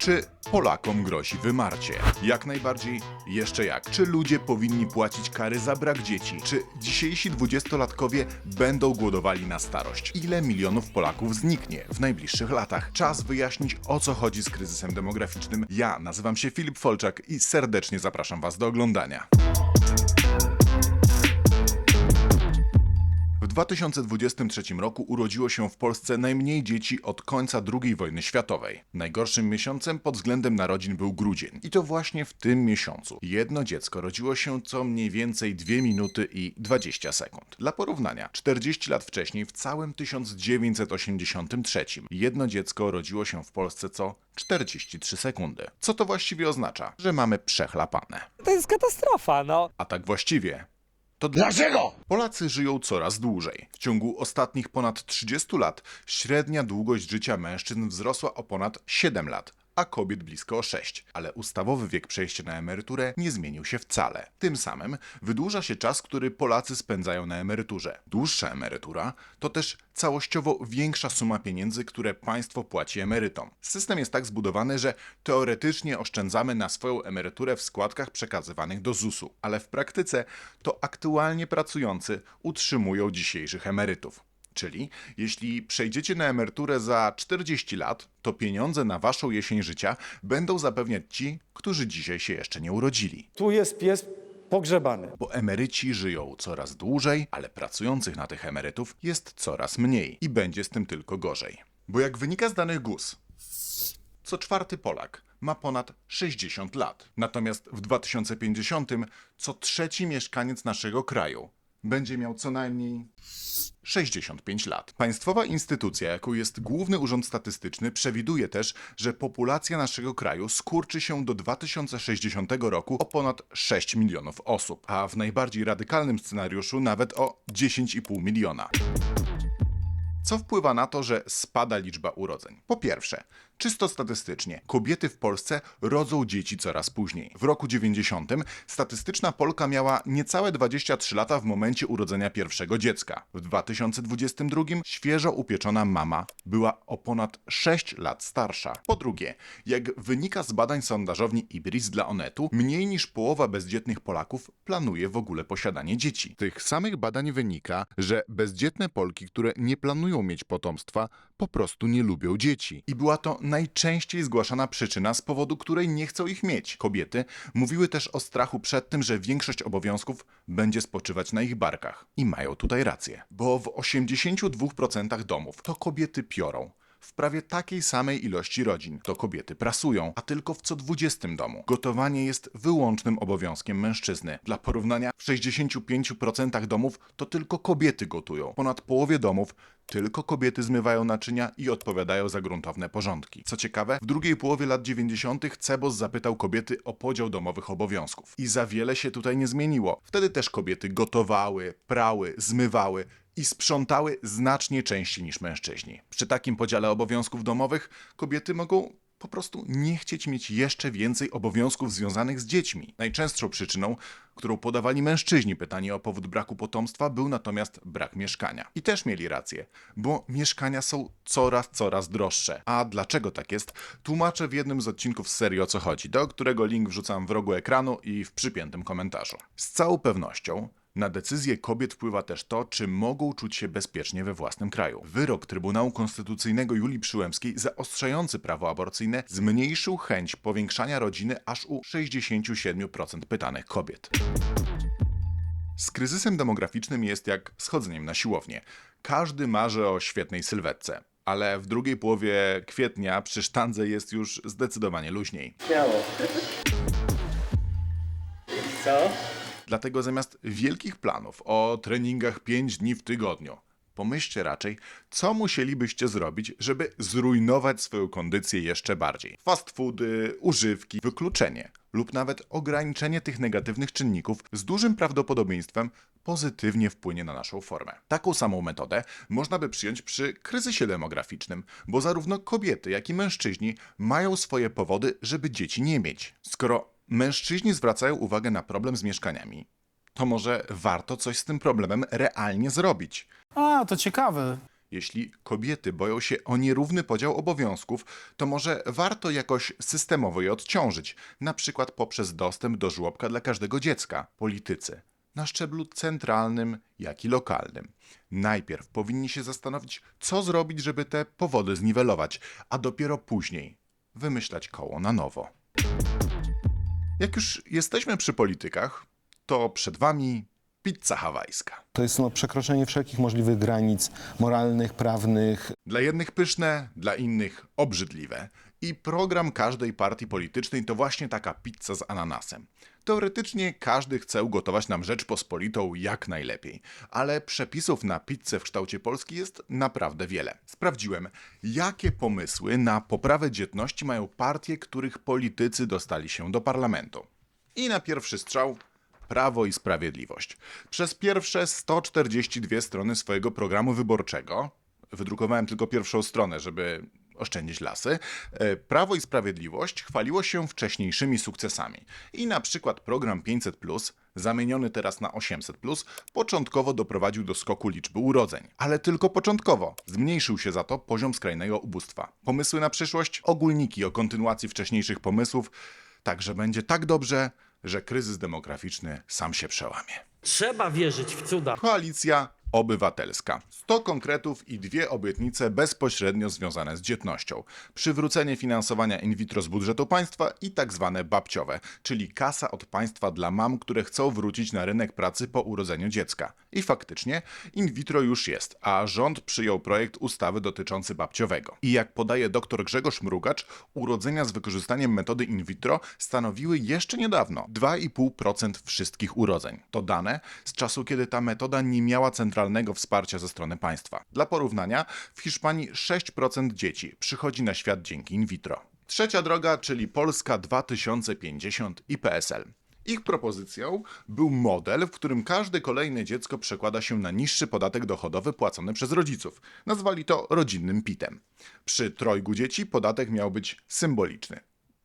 Czy Polakom grozi wymarcie? Jak najbardziej, jeszcze jak. Czy ludzie powinni płacić kary za brak dzieci? Czy dzisiejsi dwudziestolatkowie będą głodowali na starość? Ile milionów Polaków zniknie w najbliższych latach? Czas wyjaśnić, o co chodzi z kryzysem demograficznym. Ja nazywam się Filip Folczak i serdecznie zapraszam Was do oglądania. 2023 roku urodziło się w Polsce najmniej dzieci od końca II wojny światowej. Najgorszym miesiącem pod względem narodzin był grudzień. I to właśnie w tym miesiącu jedno dziecko rodziło się co mniej więcej 2 minuty i 20 sekund. Dla porównania, 40 lat wcześniej, w całym 1983, jedno dziecko rodziło się w Polsce co 43 sekundy. Co to właściwie oznacza? Że mamy przechlapane. To jest katastrofa, no. A tak właściwie, to Dlaczego? Polacy żyją coraz dłużej. W ciągu ostatnich ponad 30 lat średnia długość życia mężczyzn wzrosła o ponad 7 lat, a kobiet blisko o 6. Ale ustawowy wiek przejścia na emeryturę nie zmienił się wcale. Tym samym wydłuża się czas, który Polacy spędzają na emeryturze. Dłuższa emerytura to też całościowo większa suma pieniędzy, które państwo płaci emerytom. System jest tak zbudowany, że teoretycznie oszczędzamy na swoją emeryturę w składkach przekazywanych do ZUS-u, ale w praktyce to aktualnie pracujący utrzymują dzisiejszych emerytów. Czyli jeśli przejdziecie na emeryturę za 40 lat, to pieniądze na waszą jesień życia będą zapewniać ci, którzy dzisiaj się jeszcze nie urodzili. Tu jest pies pogrzebany. Bo emeryci żyją coraz dłużej, ale pracujących na tych emerytów jest coraz mniej i będzie z tym tylko gorzej. Bo jak wynika z danych GUS, co czwarty Polak ma ponad 60 lat. Natomiast w 2050 co trzeci mieszkaniec naszego kraju będzie miał co najmniej 65 lat. Państwowa instytucja, jaką jest Główny Urząd Statystyczny, przewiduje też, że populacja naszego kraju skurczy się do 2060 roku o ponad 6 milionów osób, a w najbardziej radykalnym scenariuszu nawet o 10,5 miliona. Co wpływa na to, że spada liczba urodzeń? Po pierwsze, czysto statystycznie, kobiety w Polsce rodzą dzieci coraz później. W roku 90 statystyczna Polka miała niecałe 23 lata w momencie urodzenia pierwszego dziecka. W 2022 świeżo upieczona mama była o ponad 6 lat starsza. Po drugie, jak wynika z badań sondażowni Ibris dla Onetu, mniej niż połowa bezdzietnych Polaków planuje w ogóle posiadanie dzieci. Tych samych badań wynika, że bezdzietne Polki, które nie planują mieć potomstwa, po prostu nie lubią dzieci. I była to najczęściej zgłaszana przyczyna, z powodu której nie chcą ich mieć. Kobiety mówiły też o strachu przed tym, że większość obowiązków będzie spoczywać na ich barkach. I mają tutaj rację. Bo w 82% domów to kobiety piorą. W prawie takiej samej ilości rodzin to kobiety prasują, a tylko w co 20 domu. Gotowanie jest wyłącznym obowiązkiem mężczyzny. Dla porównania, w 65% domów to tylko kobiety gotują. Ponad połowie domów tylko kobiety zmywają naczynia i odpowiadają za gruntowne porządki. Co ciekawe, w drugiej połowie lat 90. Cebos zapytał kobiety o podział domowych obowiązków. I za wiele się tutaj nie zmieniło. Wtedy też kobiety gotowały, prały, zmywały i sprzątały znacznie częściej niż mężczyźni. Przy takim podziale obowiązków domowych kobiety mogą po prostu nie chcieć mieć jeszcze więcej obowiązków związanych z dziećmi. Najczęstszą przyczyną, którą podawali mężczyźni pytanie o powód braku potomstwa, był natomiast brak mieszkania. I też mieli rację, bo mieszkania są coraz, coraz droższe. A dlaczego tak jest? Tłumaczę w jednym z odcinków serii o co chodzi, do którego link wrzucam w rogu ekranu i w przypiętym komentarzu. Z całą pewnością na decyzje kobiet wpływa też to, czy mogą czuć się bezpiecznie we własnym kraju. Wyrok Trybunału Konstytucyjnego Julii Przyłębskiej zaostrzający prawo aborcyjne zmniejszył chęć powiększania rodziny aż u 67% pytanych kobiet. Z kryzysem demograficznym jest jak schodzeniem na siłownię. Każdy marzy o świetnej sylwetce. Ale w drugiej połowie kwietnia przy sztandze jest już zdecydowanie luźniej. Śmiało. Co? Dlatego zamiast wielkich planów o treningach 5 dni w tygodniu, pomyślcie raczej, co musielibyście zrobić, żeby zrujnować swoją kondycję jeszcze bardziej. Fast foody, używki, wykluczenie lub nawet ograniczenie tych negatywnych czynników z dużym prawdopodobieństwem pozytywnie wpłynie na naszą formę. Taką samą metodę można by przyjąć przy kryzysie demograficznym, bo zarówno kobiety, jak i mężczyźni mają swoje powody, żeby dzieci nie mieć. Skoro mężczyźni zwracają uwagę na problem z mieszkaniami, to może warto coś z tym problemem realnie zrobić. A, to ciekawe. Jeśli kobiety boją się o nierówny podział obowiązków, to może warto jakoś systemowo je odciążyć, na przykład poprzez dostęp do żłobka dla każdego dziecka. Politycy na szczeblu centralnym, jak i lokalnym. Najpierw powinni się zastanowić, co zrobić, żeby te powody zniwelować, a dopiero później wymyślać koło na nowo. Jak już jesteśmy przy politykach, to przed wami pizza hawajska. To jest no, przekroczenie wszelkich możliwych granic moralnych, prawnych. Dla jednych pyszne, dla innych obrzydliwe. I program każdej partii politycznej to właśnie taka pizza z ananasem. Teoretycznie każdy chce ugotować nam Rzeczpospolitą jak najlepiej, ale przepisów na pizzę w kształcie Polski jest naprawdę wiele. Sprawdziłem, jakie pomysły na poprawę dzietności mają partie, których politycy dostali się do parlamentu. I na pierwszy strzał Prawo i Sprawiedliwość. Przez pierwsze 142 strony swojego programu wyborczego, wydrukowałem tylko pierwszą stronę, żeby oszczędzić lasy, e, Prawo i Sprawiedliwość chwaliło się wcześniejszymi sukcesami. I na przykład program 500, zamieniony teraz na 800, początkowo doprowadził do skoku liczby urodzeń. Ale tylko początkowo. Zmniejszył się za to poziom skrajnego ubóstwa. Pomysły na przyszłość? Ogólniki o kontynuacji wcześniejszych pomysłów. Także będzie tak dobrze, że kryzys demograficzny sam się przełamie. Trzeba wierzyć w cuda. Koalicja Obywatelska. 100 konkretów i dwie obietnice bezpośrednio związane z dzietnością. Przywrócenie finansowania in vitro z budżetu państwa i tak zwane babciowe, czyli kasa od państwa dla mam, które chcą wrócić na rynek pracy po urodzeniu dziecka. I faktycznie in vitro już jest, a rząd przyjął projekt ustawy dotyczący babciowego. I jak podaje dr Grzegorz Mrugacz, urodzenia z wykorzystaniem metody in vitro stanowiły jeszcze niedawno 2,5% wszystkich urodzeń. To dane z czasu, kiedy ta metoda nie miała centralnego wsparcia ze strony państwa. Dla porównania, w Hiszpanii 6% dzieci przychodzi na świat dzięki in vitro. Trzecia droga, czyli Polska 2050 i PSL. Ich propozycją był model, w którym każde kolejne dziecko przekłada się na niższy podatek dochodowy płacony przez rodziców. Nazwali to rodzinnym PIT-em. Przy trojgu dzieci podatek miał być symboliczny.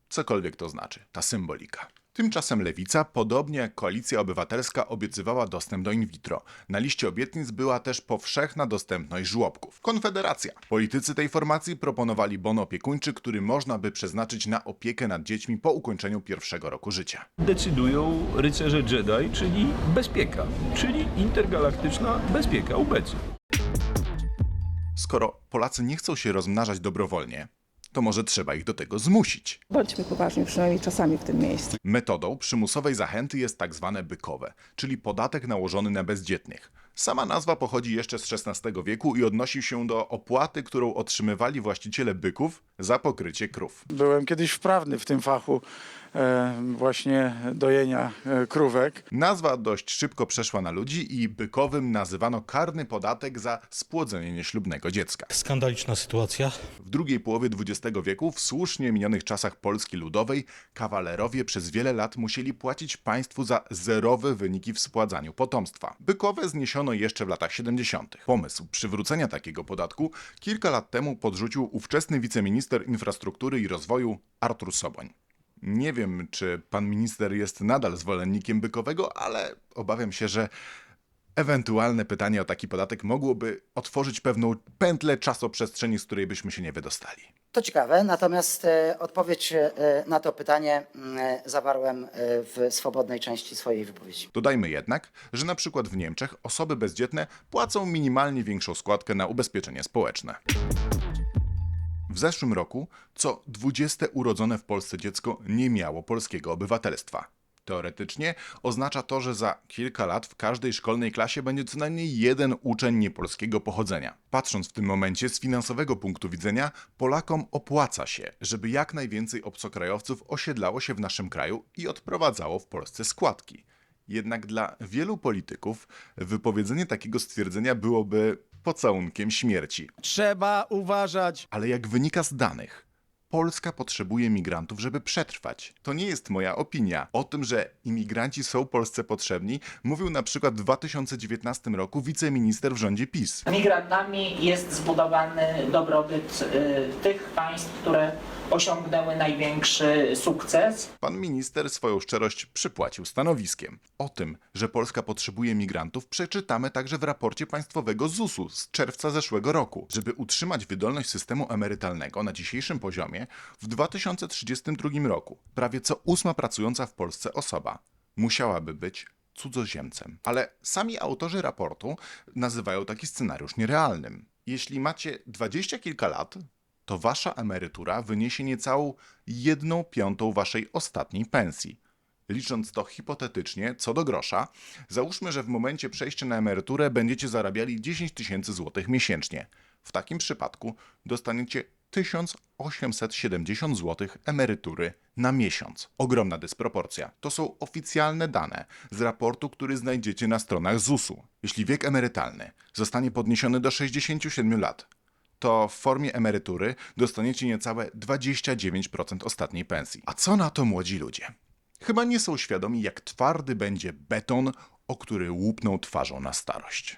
Cokolwiek to znaczy, ta symbolika. Tymczasem Lewica, podobnie jak Koalicja Obywatelska, obiecywała dostęp do in vitro. Na liście obietnic była też powszechna dostępność żłobków. Konfederacja. Politycy tej formacji proponowali bon opiekuńczy, który można by przeznaczyć na opiekę nad dziećmi po ukończeniu pierwszego roku życia. decydują rycerze Jedi, czyli bezpieka, czyli intergalaktyczna bezpieka UBC. Skoro Polacy nie chcą się rozmnażać dobrowolnie, to może trzeba ich do tego zmusić. Bądźmy poważni przynajmniej czasami w tym miejscu. Metodą przymusowej zachęty jest tak zwane bykowe, czyli podatek nałożony na bezdzietnych. Sama nazwa pochodzi jeszcze z XVI wieku i odnosi się do opłaty, którą otrzymywali właściciele byków za pokrycie krów. Byłem kiedyś wprawny w tym fachu e, właśnie dojenia e, krówek. Nazwa dość szybko przeszła na ludzi i bykowym nazywano karny podatek za spłodzenie nieślubnego dziecka. Skandaliczna sytuacja. W drugiej połowie XX wieku, w słusznie minionych czasach Polski Ludowej, kawalerowie przez wiele lat musieli płacić państwu za zerowe wyniki w spładzaniu potomstwa. Bykowe zniesiono jeszcze w latach 70. Pomysł przywrócenia takiego podatku kilka lat temu podrzucił ówczesny wiceminister infrastruktury i rozwoju Artur Soboń. Nie wiem, czy pan minister jest nadal zwolennikiem bykowego, ale obawiam się, że ewentualne pytanie o taki podatek mogłoby otworzyć pewną pętlę czasoprzestrzeni, z której byśmy się nie wydostali. To ciekawe, natomiast e, odpowiedź e, na to pytanie mm, e, zawarłem e, w swobodnej części swojej wypowiedzi. Dodajmy jednak, że na przykład w Niemczech osoby bezdzietne płacą minimalnie większą składkę na ubezpieczenie społeczne. W zeszłym roku co 20 urodzone w Polsce dziecko nie miało polskiego obywatelstwa. Teoretycznie oznacza to, że za kilka lat w każdej szkolnej klasie będzie co najmniej jeden uczeń niepolskiego pochodzenia. Patrząc w tym momencie z finansowego punktu widzenia, Polakom opłaca się, żeby jak najwięcej obcokrajowców osiedlało się w naszym kraju i odprowadzało w Polsce składki. Jednak dla wielu polityków wypowiedzenie takiego stwierdzenia byłoby pocałunkiem śmierci. Trzeba uważać. Ale jak wynika z danych, Polska potrzebuje migrantów, żeby przetrwać. To nie jest moja opinia. O tym, że imigranci są Polsce potrzebni, mówił na przykład w 2019 roku wiceminister w rządzie PiS. Migrantami jest zbudowany dobrobyt y, tych państw, które osiągnęły największy sukces. Pan minister swoją szczerość przypłacił stanowiskiem. O tym, że Polska potrzebuje migrantów, przeczytamy także w raporcie państwowego ZUS-u z czerwca zeszłego roku. Żeby utrzymać wydolność systemu emerytalnego na dzisiejszym poziomie, w 2032 roku prawie co ósma pracująca w Polsce osoba musiałaby być cudzoziemcem. Ale sami autorzy raportu nazywają taki scenariusz nierealnym. Jeśli macie dwadzieścia kilka lat, to wasza emerytura wyniesie niecałą jedną piątą waszej ostatniej pensji. Licząc to hipotetycznie, co do grosza, załóżmy, że w momencie przejścia na emeryturę będziecie zarabiali 10 tysięcy złotych miesięcznie. W takim przypadku dostaniecie 1870 zł emerytury na miesiąc. Ogromna dysproporcja. To są oficjalne dane z raportu, który znajdziecie na stronach ZUS-u. Jeśli wiek emerytalny zostanie podniesiony do 67 lat, to w formie emerytury dostaniecie niecałe 29% ostatniej pensji. A co na to młodzi ludzie? Chyba nie są świadomi, jak twardy będzie beton, o który łupną twarzą na starość.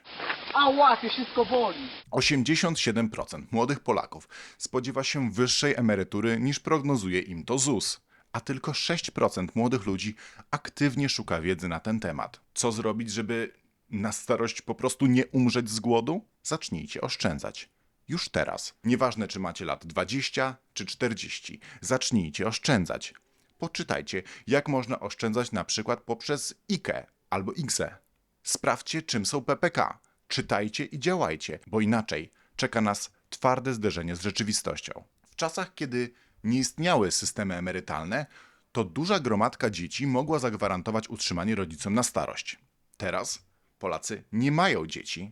Ała, to wszystko boli. 87% młodych Polaków spodziewa się wyższej emerytury niż prognozuje im to ZUS, a tylko 6% młodych ludzi aktywnie szuka wiedzy na ten temat. Co zrobić, żeby na starość po prostu nie umrzeć z głodu? Zacznijcie oszczędzać. Już teraz. Nieważne, czy macie lat 20 czy 40, zacznijcie oszczędzać. Poczytajcie, jak można oszczędzać na przykład poprzez IKE albo IGZE. Sprawdźcie, czym są PPK. Czytajcie i działajcie, bo inaczej czeka nas twarde zderzenie z rzeczywistością. W czasach, kiedy nie istniały systemy emerytalne, to duża gromadka dzieci mogła zagwarantować utrzymanie rodzicom na starość. Teraz Polacy nie mają dzieci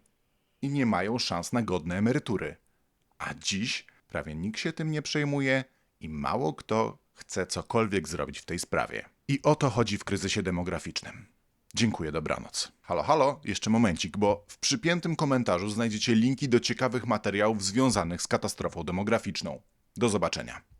i nie mają szans na godne emerytury. A dziś prawie nikt się tym nie przejmuje i mało kto chce cokolwiek zrobić w tej sprawie. I o to chodzi w kryzysie demograficznym. Dziękuję, dobranoc. Halo, halo, jeszcze momencik, bo w przypiętym komentarzu znajdziecie linki do ciekawych materiałów związanych z katastrofą demograficzną. Do zobaczenia.